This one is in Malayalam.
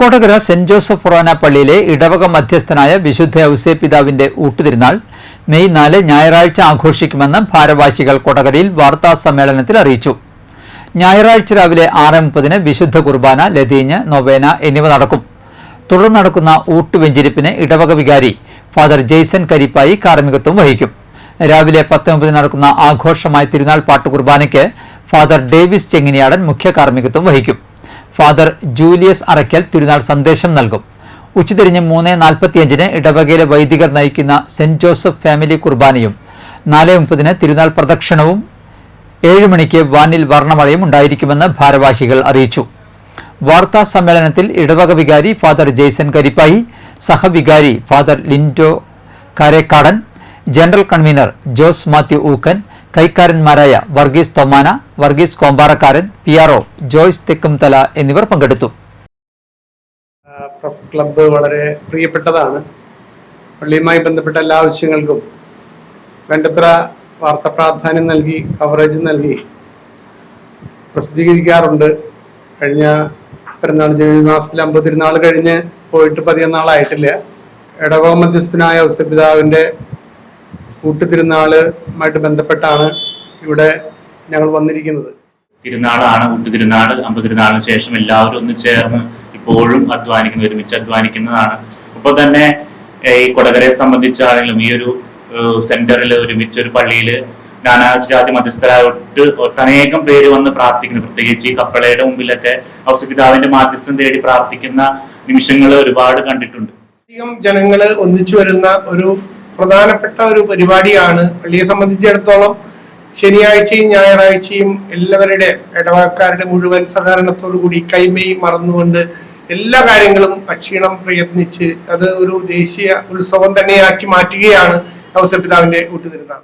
കൊടകര സെന്റ് ജോസഫ് ഫൊറോന പള്ളിയിലെ ഇടവക മധ്യസ്ഥനായ വിശുദ്ധ ഔസേ പിതാവിന്റെ ഊട്ടുതിരുന്നാൾ മെയ് നാല് ഞായറാഴ്ച ആഘോഷിക്കുമെന്ന് ഭാരവാഹികൾ കൊടകരയിൽ വാർത്താ സമ്മേളനത്തിൽ അറിയിച്ചു. ഞായറാഴ്ച രാവിലെ ആറ് മുപ്പതിന് വിശുദ്ധ കുർബാന ലതീഞ്ഞ് നൊവേന എന്നിവ നടക്കും. തുടർന്ന് നടക്കുന്ന ഊട്ടുവെഞ്ചിരിപ്പിന് ഇടവക വികാരി ഫാദർ ജെയ്സൺ കരിപ്പായി കാർമ്മികത്വം വഹിക്കും. രാവിലെ പത്ത് മുപ്പതിന് നടക്കുന്ന ആഘോഷമായ തിരുനാൾ പാട്ട് കുർബാനയ്ക്ക് ഫാദർ ഡേവിസ് ചെങ്ങിനിയാടൻ മുഖ്യ കാർമ്മികത്വം വഹിക്കും. ഫാദർ ജൂലിയസ് അറയ്ക്കൽ തിരുനാൾ സന്ദേശം നൽകും. ഉച്ചതിരിഞ്ഞ് മൂന്ന് നാൽപ്പത്തിയഞ്ചിന് ഇടവകയിലെ വൈദികർ നയിക്കുന്ന സെന്റ് ജോസഫ് ഫാമിലി കുർബാനയും നാല് മുപ്പതിന് തിരുനാൾ പ്രദക്ഷിണവും ഏഴ് മണിക്ക് വാനിൽ വർണമഴയും ഉണ്ടായിരിക്കുമെന്ന് ഭാരവാഹികൾ അറിയിച്ചു. വാർത്താ സമ്മേളനത്തിൽ ഇടവക വികാരി father Jaison Karippayi സഹവികാരി father Lindo Karekkadan general convener Jose Mathew Ookken കൈക്കാരന്മാരായ Varghese Thomana Varghese Komparakkaran P R O Joyce Thekkumthala എന്നിവർ പങ്കെടുത്തു. പ്രസ് ക്ലബ്ബ് വളരെ പ്രിയപ്പെട്ടതാണ്. പള്ളിയുമായി ബന്ധപ്പെട്ട എല്ലാ ആവശ്യങ്ങൾക്കും വേണ്ടത്ര വാർത്താ പ്രാധാന്യം നൽകി കവറേജ് നൽകി പ്രസിദ്ധീകരിക്കാറുണ്ട്. കഴിഞ്ഞ പെരുന്നാൾ ജനുവരി മാസത്തിൽ അമ്പത് തിരുനാൾ കഴിഞ്ഞ് പോയിട്ട് പതിയെ നാളായിട്ടില്ല ഇടവക മധ്യസ്ഥനായ ഔസപിതാവിന്റെ കൂട്ടുതിരുന്നാളുമായിട്ട് ബന്ധപ്പെട്ടാണ് ഇവിടെ ഞങ്ങൾ വന്നിരിക്കുന്നത്. തിരുനാളാണ് ഊട്ടുതിരുനാൾ അമ്പതിരുനാളിന് ശേഷം എല്ലാവരും ഒന്ന് ചേർന്ന് ഇപ്പോഴും അധ്വാനിക്കുന്ന ഒരുമിച്ച് അധ്വാനിക്കുന്നതാണ്. ഇപ്പൊ തന്നെ ഈ കൊടകരയെ സംബന്ധിച്ചാണെങ്കിലും ഈ ഒരു സെന്ററിൽ ഒരുമിച്ച് ഒരു പള്ളിയിൽ നാനാജാതി മധ്യസ്ഥരായിട്ട് ഒട്ടനേകം പേര് വന്ന് പ്രാർത്ഥിക്കുന്നു. പ്രത്യേകിച്ച് ഈ കപ്പളയുടെ മുമ്പിലൊക്കെ ഔസപിതാവിന്റെ മാധ്യസ്ഥം തേടി പ്രാർത്ഥിക്കുന്ന നിമിഷങ്ങൾ ഒരുപാട് കണ്ടിട്ടുണ്ട്. അധികം ജനങ്ങൾ ഒന്നിച്ചു വരുന്ന ഒരു പ്രധാനപ്പെട്ട ഒരു പരിപാടിയാണ്. പള്ളിയെ സംബന്ധിച്ചിടത്തോളം ശനിയാഴ്ചയും ഞായറാഴ്ചയും എല്ലാവരുടെ ഇടവക്കാരുടെ മുഴുവൻ സഹകരണത്തോടു കൂടി കൈമയും മറന്നുകൊണ്ട് എല്ലാ കാര്യങ്ങളും അക്ഷീണം പ്രയത്നിച്ച് അത് ഒരു ദേശീയ ഉത്സവം തന്നെയാക്കി മാറ്റുകയാണ് ഔസപിതാവിന്റെ ഊട്ടുതിരുന്നാൾ.